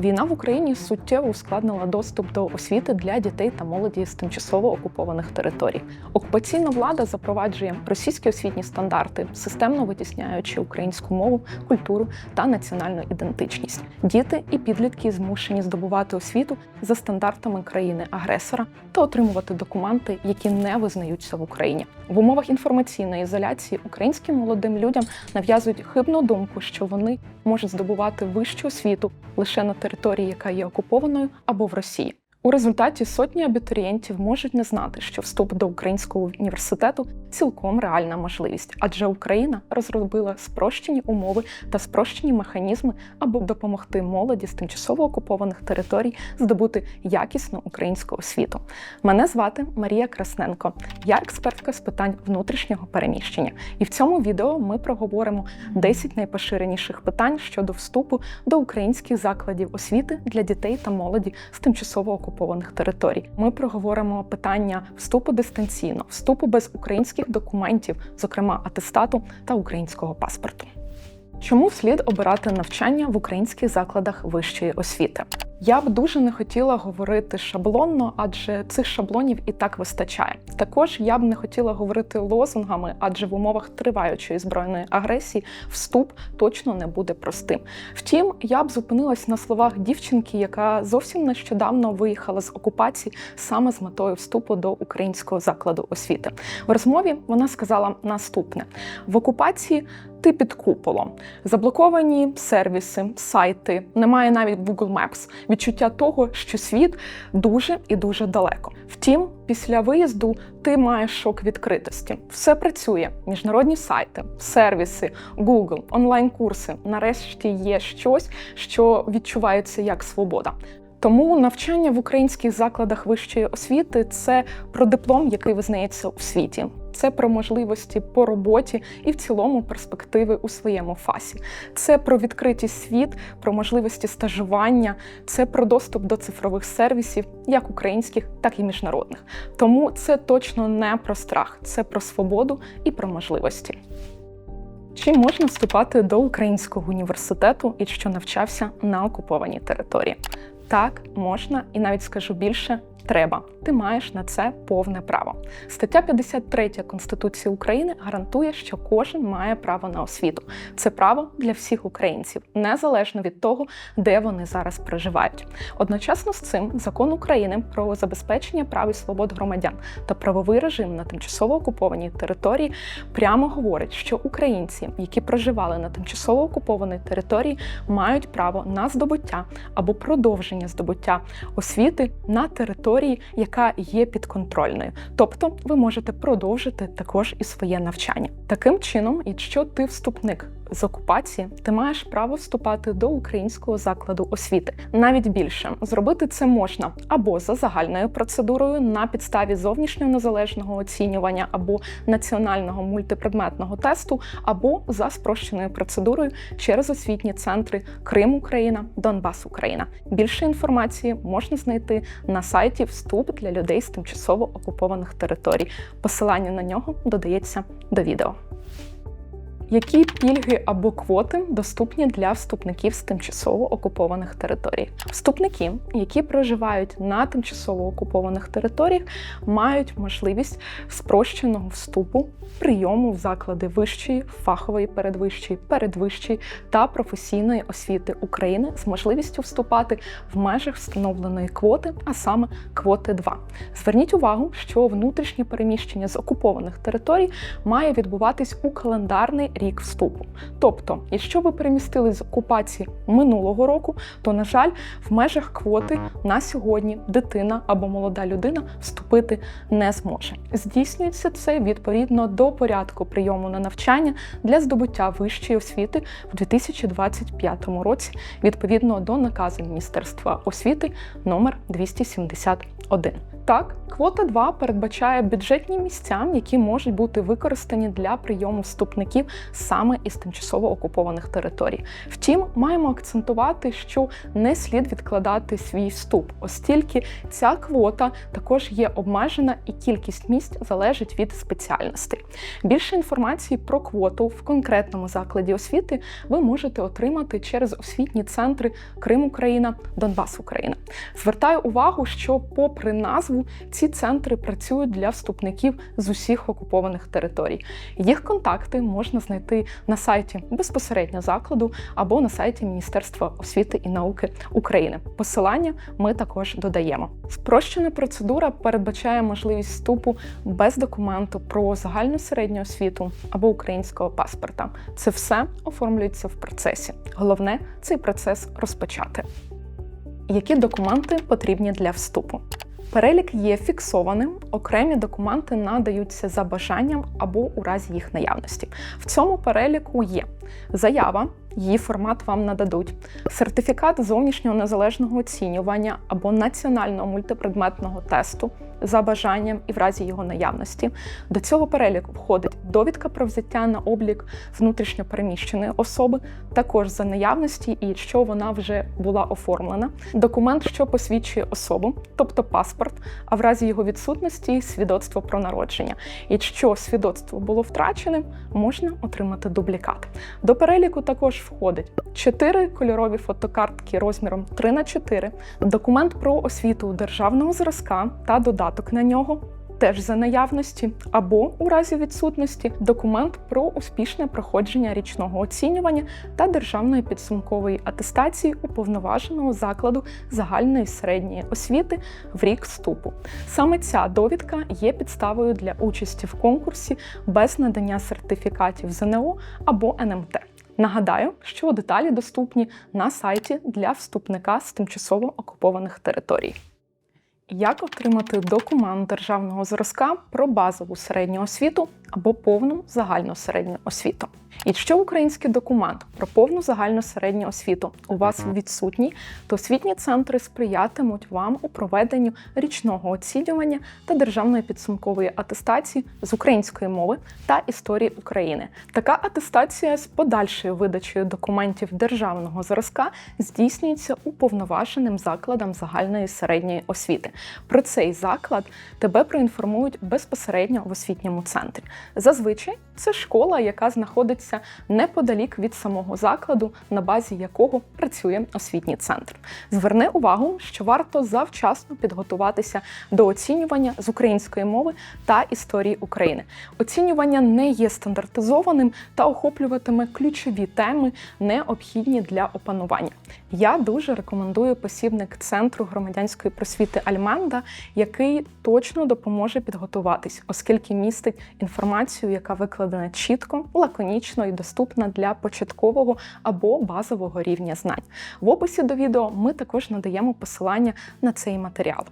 Війна в Україні суттєво ускладнила доступ до освіти для дітей та молоді з тимчасово окупованих територій. Окупаційна влада запроваджує російські освітні стандарти, системно витісняючи українську мову, культуру та національну ідентичність. Діти і підлітки змушені здобувати освіту за стандартами країни-агресора та отримувати документи, які не визнаються в Україні. В умовах інформаційної ізоляції українським молодим людям нав'язують хибну думку, що вони можуть здобувати вищу освіту лише на території, яка є окупованою або в Росії. У результаті сотні абітурієнтів можуть не знати, що вступ до українського університету цілком реальна можливість, адже Україна розробила спрощені умови та спрощені механізми, аби допомогти молоді з тимчасово окупованих територій здобути якісну українську освіту. Мене звати Марія Красненко. Я експертка з питань внутрішнього переміщення. І в цьому відео ми проговоримо 10 найпоширеніших питань щодо вступу до українських закладів освіти для дітей та молоді з тимчасово окупованих територій. Ми проговоримо питання вступу дистанційно, вступу без українських документів, зокрема атестату та українського паспорту. Чому слід обирати навчання в українських закладах вищої освіти? Я б дуже не хотіла говорити шаблонно, адже цих шаблонів і так вистачає. Також я б не хотіла говорити лозунгами, адже в умовах триваючої збройної агресії вступ точно не буде простим. Втім, я б зупинилась на словах дівчинки, яка зовсім нещодавно виїхала з окупації саме з метою вступу до українського закладу освіти. В розмові вона сказала наступне: в окупації. Ти під куполом, заблоковані сервіси, сайти, немає навіть Google Maps. Відчуття того, що світ дуже і дуже далеко. Втім, після виїзду ти маєш шок відкритості. Все працює: міжнародні сайти, сервіси, Google, онлайн-курси. Нарешті є щось, що відчувається як свобода. Тому навчання в українських закладах вищої освіти це про диплом, який визнається у світі. Це про можливості по роботі і в цілому перспективи у своєму фасі. Це про відкритий світ, про можливості стажування, це про доступ до цифрових сервісів, як українських, так і міжнародних. Тому це точно не про страх, це про свободу і про можливості. Чи можна вступати до українського університету і що навчався на окупованій території? Так, можна, і навіть скажу більше. Треба, ти маєш на це повне право. Стаття 53 Конституції України гарантує, що кожен має право на освіту. Це право для всіх українців, незалежно від того, де вони зараз проживають. Одночасно з цим закон України про забезпечення прав і свобод громадян та правовий режим на тимчасово окупованій території прямо говорить, що українці, які проживали на тимчасово окупованій території, мають право на здобуття або продовження здобуття освіти на території території, яка є підконтрольною. Тобто ви можете продовжити також і своє навчання. Таким чином, якщо ти вступник з окупації, ти маєш право вступати до українського закладу освіти. Навіть більше зробити це можна або за загальною процедурою на підставі зовнішнього незалежного оцінювання або національного мультипредметного тесту, або за спрощеною процедурою через освітні центри Крим Україна, Донбас Україна. Більше інформації можна знайти на сайті Вступ для людей з тимчасово окупованих територій. Посилання на нього додається до відео. Які пільги або квоти доступні для вступників з тимчасово окупованих територій? Вступники, які проживають на тимчасово окупованих територіях, мають можливість спрощеного вступу, прийому в заклади вищої, фахової передвищої, передвищої та професійної освіти України з можливістю вступати в межах встановленої квоти, а саме квоти 2. Зверніть увагу, що внутрішнє переміщення з окупованих територій має відбуватись у календарний рік вступу. Тобто, якщо ви перемістились з окупації минулого року, то, на жаль, в межах квоти на сьогодні дитина або молода людина вступити не зможе. Здійснюється це відповідно до порядку прийому на навчання для здобуття вищої освіти в 2025 році, відповідно до наказу Міністерства освіти номер 271. Так, квота 2 передбачає бюджетні місця, які можуть бути використані для прийому вступників саме із тимчасово окупованих територій. Втім, маємо акцентувати, що не слід відкладати свій вступ, оскільки ця квота також є обмежена і кількість місць залежить від спеціальностей. Більше інформації про квоту в конкретному закладі освіти ви можете отримати через освітні центри Крим Україна, Донбас Україна. Звертаю увагу, що, попри назву, ці центри працюють для вступників з усіх окупованих територій. Їх контакти можна знайти на сайті безпосередньо закладу або на сайті Міністерства освіти і науки України. Посилання ми також додаємо. Спрощена процедура передбачає можливість вступу без документу про загальну середню освіту або українського паспорта. Це все оформлюється в процесі. Головне цей процес розпочати. Які документи потрібні для вступу? Перелік є фіксованим, окремі документи надаються за бажанням або у разі їх наявності. В цьому переліку є заява, її формат вам нададуть, сертифікат зовнішнього незалежного оцінювання або національного мультипредметного тесту за бажанням і в разі його наявності. До цього переліку входить довідка про взяття на облік внутрішньопереміщеної особи, також за наявності і що вона вже була оформлена, документ, що посвідчує особу, тобто паспорт, а в разі його відсутності свідоцтво про народження. Якщо свідоцтво було втраченим, можна отримати дублікат. До переліку також входить 4 кольорові фотокартки розміром 3 на 4 документ про освіту державного зразка та додаток на нього. Теж за наявності, або у разі відсутності документ про успішне проходження річного оцінювання та державної підсумкової атестації уповноваженого закладу загальної середньої освіти в рік вступу. Саме ця довідка є підставою для участі в конкурсі без надання сертифікатів ЗНО або НМТ. Нагадаю, що деталі доступні на сайті для вступника з тимчасово окупованих територій. Як отримати документ державного зразка про базову середню освіту або повну загальну середню освіту? Якщо український документ про повну загальну середню освіту у вас відсутній, то освітні центри сприятимуть вам у проведенню річного оцінювання та державної підсумкової атестації з української мови та історії України. Така атестація з подальшою видачею документів державного зразка здійснюється уповноваженим закладом загальної середньої освіти. Про цей заклад тебе проінформують безпосередньо в освітньому центрі. Зазвичай це школа, яка знаходиться неподалік від самого закладу, на базі якого працює освітній центр. Зверни увагу, що варто завчасно підготуватися до оцінювання з української мови та історії України. Оцінювання не є стандартизованим та охоплюватиме ключові теми, необхідні для опанування. Я дуже рекомендую посібник центру громадянської просвіти Альманда, який точно допоможе підготуватись, оскільки містить інформацію, яка викладена чітко, лаконічно і доступна для початкового або базового рівня знань. В описі до відео ми також надаємо посилання на цей матеріал.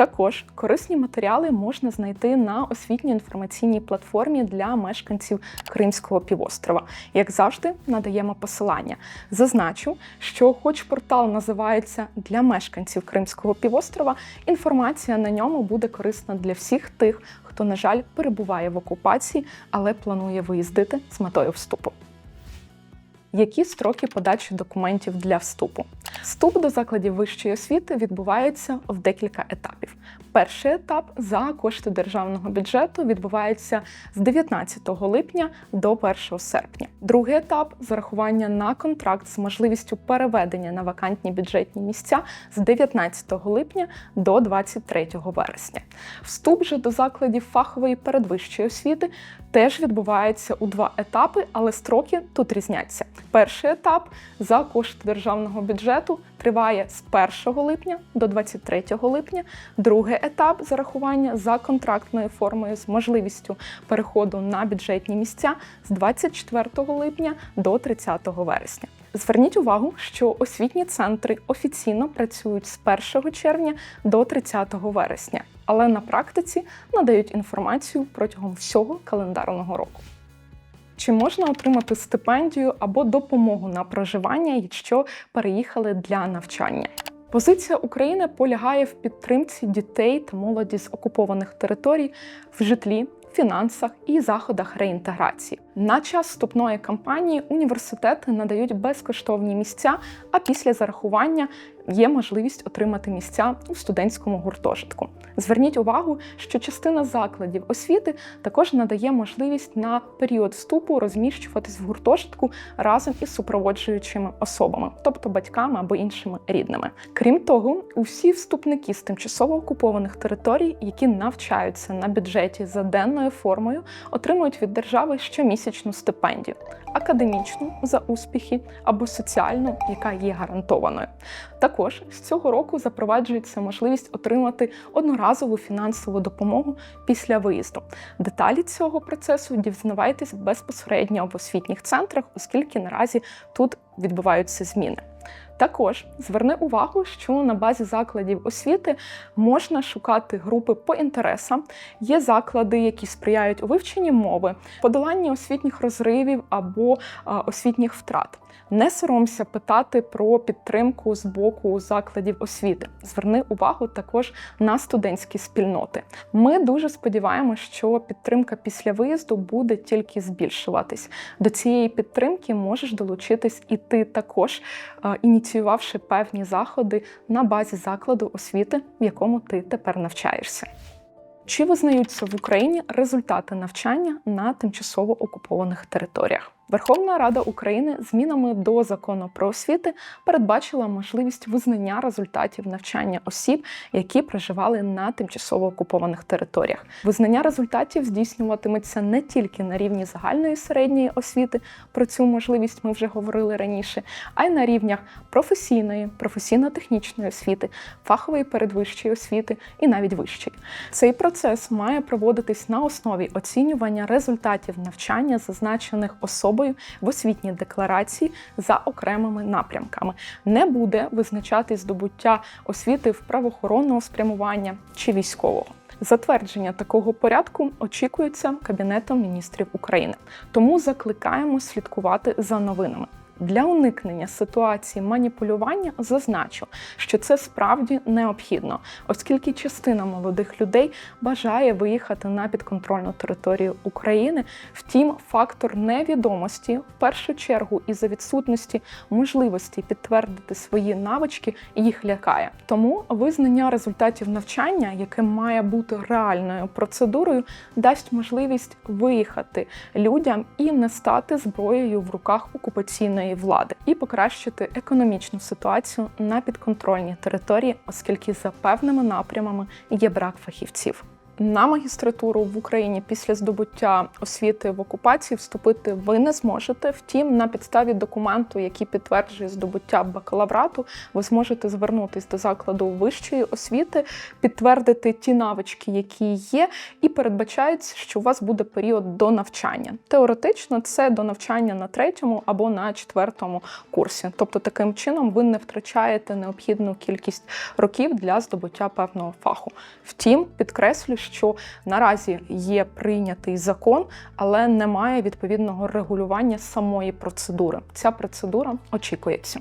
Також корисні матеріали можна знайти на освітньо-інформаційній платформі для мешканців Кримського півострова. Як завжди, надаємо посилання. Зазначу, що, хоч портал називається для мешканців Кримського півострова, інформація на ньому буде корисна для всіх тих, хто, на жаль, перебуває в окупації, але планує виїздити з метою вступу. Які строки подачі документів для вступу? Вступ до закладів вищої освіти відбувається в декілька етапів. Перший етап за кошти державного бюджету відбувається з 19 липня до 1 серпня. Другий етап зарахування на контракт з можливістю переведення на вакантні бюджетні місця з 19 липня до 23 вересня. Вступ же до закладів фахової передвищої освіти теж відбувається у два етапи, але строки тут різняться. Перший етап за кошти державного бюджету триває з 1 липня до 23 липня. Другий етап зарахування за контрактною формою з можливістю переходу на бюджетні місця з 24 липня до 30 вересня. Зверніть увагу, що освітні центри офіційно працюють з 1 червня до 30 вересня, але на практиці надають інформацію протягом всього календарного року. Чи можна отримати стипендію або допомогу на проживання, якщо переїхали для навчання? Позиція України полягає в підтримці дітей та молоді з окупованих територій в житлі, фінансах і заходах реінтеграції. На час вступної кампанії університети надають безкоштовні місця, а після зарахування є можливість отримати місця у студентському гуртожитку. Зверніть увагу, що частина закладів освіти також надає можливість на період вступу розміщуватись в гуртожитку разом із супроводжуючими особами, тобто батьками або іншими рідними. Крім того, усі вступники з тимчасово окупованих територій, які навчаються на бюджеті за денною формою, отримують від держави щомісячну стипендію академічну за успіхи або соціальну, яка є гарантованою. Також з цього року запроваджується можливість отримати одноразову фінансову допомогу після виїзду. Деталі цього процесу дізнавайтесь безпосередньо в освітніх центрах, оскільки наразі тут відбуваються зміни. Також зверни увагу, що на базі закладів освіти можна шукати групи по інтересам. Є заклади, які сприяють у вивченні мови, подоланні освітніх розривів або освітніх втрат. Не соромся питати про підтримку з боку закладів освіти. Зверни увагу також на студентські спільноти. Ми дуже сподіваємося, що підтримка після виїзду буде тільки збільшуватись. До цієї підтримки можеш долучитись і ти також, ініціювавши певні заходи на базі закладу освіти, в якому ти тепер навчаєшся. Чи визнаються в Україні результати навчання на тимчасово окупованих територіях? Верховна Рада України змінами до закону про освіти передбачила можливість визнання результатів навчання осіб, які проживали на тимчасово окупованих територіях. Визнання результатів здійснюватиметься не тільки на рівні загальної середньої освіти, про цю можливість ми вже говорили раніше, а й на рівнях професійної, професійно-технічної освіти, фахової передвищої освіти і навіть вищої. Цей процес має проводитись на основі оцінювання результатів навчання, зазначених особами особою в освітній декларації за окремими напрямками. Не буде визначати здобуття освіти в правоохоронного спрямування чи військового. Затвердження такого порядку очікується Кабінетом міністрів України, тому закликаємо слідкувати за новинами. Для уникнення ситуації маніпулювання зазначу, що це справді необхідно, оскільки частина молодих людей бажає виїхати на підконтрольну територію України. Втім, фактор невідомості в першу чергу із за відсутності можливості підтвердити свої навички їх лякає. Тому визнання результатів навчання, яке має бути реальною процедурою, дасть можливість виїхати людям і не стати зброєю в руках окупаційної влади і покращити економічну ситуацію на підконтрольній території, оскільки за певними напрямами є брак фахівців. На магістратуру в Україні після здобуття освіти в окупації вступити ви не зможете. Втім, на підставі документу, який підтверджує здобуття бакалаврату, ви зможете звернутися до закладу вищої освіти, підтвердити ті навички, які є, і передбачається, що у вас буде період до навчання. Теоретично це до навчання на третьому або на четвертому курсі. Тобто, таким чином ви не втрачаєте необхідну кількість років для здобуття певного фаху. Втім, підкреслю що наразі є прийнятий закон, але немає відповідного регулювання самої процедури. Ця процедура очікується.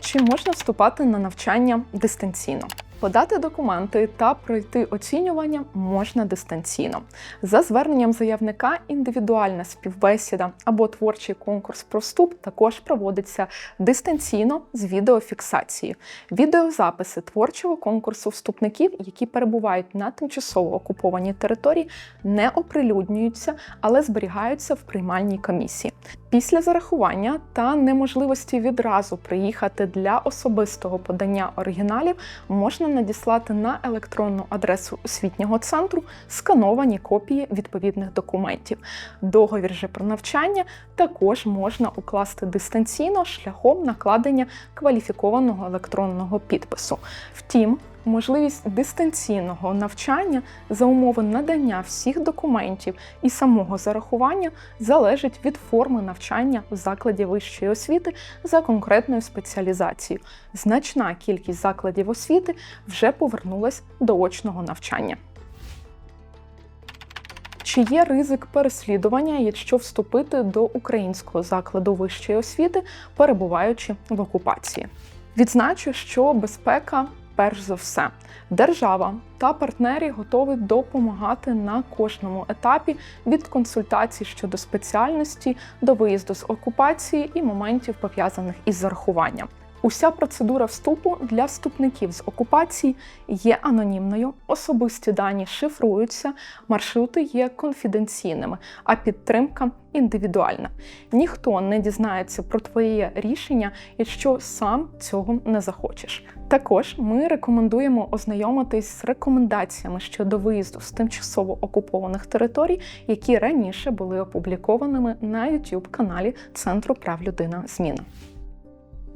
Чи можна вступати на навчання дистанційно? Подати документи та пройти оцінювання можна дистанційно. За зверненням заявника, індивідуальна співбесіда або творчий конкурс про вступ також проводиться дистанційно з відеофіксацією. Відеозаписи творчого конкурсу вступників, які перебувають на тимчасово окупованій території, не оприлюднюються, але зберігаються в приймальній комісії. Після зарахування та неможливості відразу приїхати для особистого подання оригіналів можна надіслати на електронну адресу освітнього центру скановані копії відповідних документів. Договір же про навчання також можна укласти дистанційно шляхом накладення кваліфікованого електронного підпису. Втім, можливість дистанційного навчання за умови надання всіх документів і самого зарахування залежить від форми навчання в закладі вищої освіти за конкретною спеціалізацією. Значна кількість закладів освіти вже повернулась до очного навчання. Чи є ризик переслідування, якщо вступити до українського закладу вищої освіти, перебуваючи в окупації? Відзначу, що безпека перш за все, держава та партнери готові допомагати на кожному етапі від консультацій щодо спеціальності до виїзду з окупації і моментів пов'язаних із зарахуванням. Уся процедура вступу для вступників з окупації є анонімною, особисті дані шифруються, маршрути є конфіденційними, а підтримка індивідуальна. Ніхто не дізнається про твоє рішення, якщо сам цього не захочеш. Також ми рекомендуємо ознайомитись з рекомендаціями щодо виїзду з тимчасово окупованих територій, які раніше були опублікованими на youtube каналі Центру прав людина Зміна.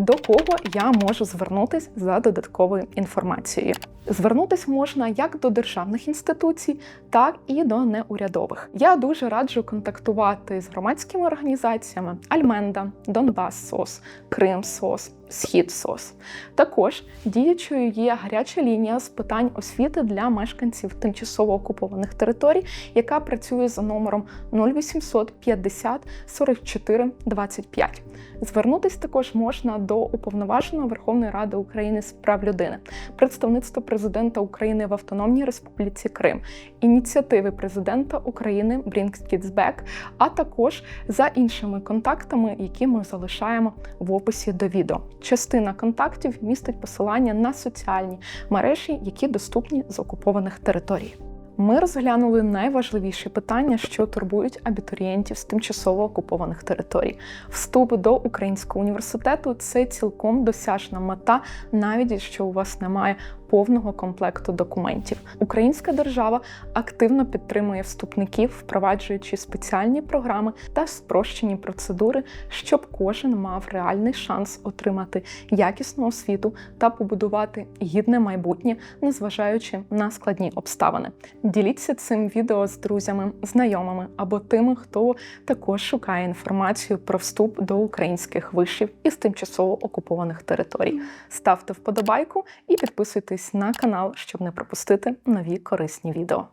До кого я можу звернутися за додатковою інформацією? Звернутися можна як до державних інституцій, так і до неурядових. Я дуже раджу контактувати з громадськими організаціями Альменда, Донбас СОС, Крим СОС, Схід СОС. Також діючою є гаряча лінія з питань освіти для мешканців тимчасово окупованих територій, яка працює за номером 0800 50 44 25. Звернутися також можна до уповноваженого Верховної Ради України з прав людини, представництва президента України в Автономній Республіці Крим, ініціативи президента України Bring Kids Back, а також за іншими контактами, які ми залишаємо в описі до відео. Частина контактів містить посилання на соціальні мережі, які доступні з окупованих територій. Ми розглянули найважливіші питання, що турбують абітурієнтів з тимчасово окупованих територій. Вступ до українського університету це цілком досяжна мета, навіть якщо у вас немає повного комплекту документів. Українська держава активно підтримує вступників, впроваджуючи спеціальні програми та спрощені процедури, щоб кожен мав реальний шанс отримати якісну освіту та побудувати гідне майбутнє, незважаючи на складні обставини. Діліться цим відео з друзями, знайомими або тими, хто також шукає інформацію про вступ до українських вишів із тимчасово окупованих територій. Ставте вподобайку і підписуйтесь на канал, щоб не пропустити нові корисні відео.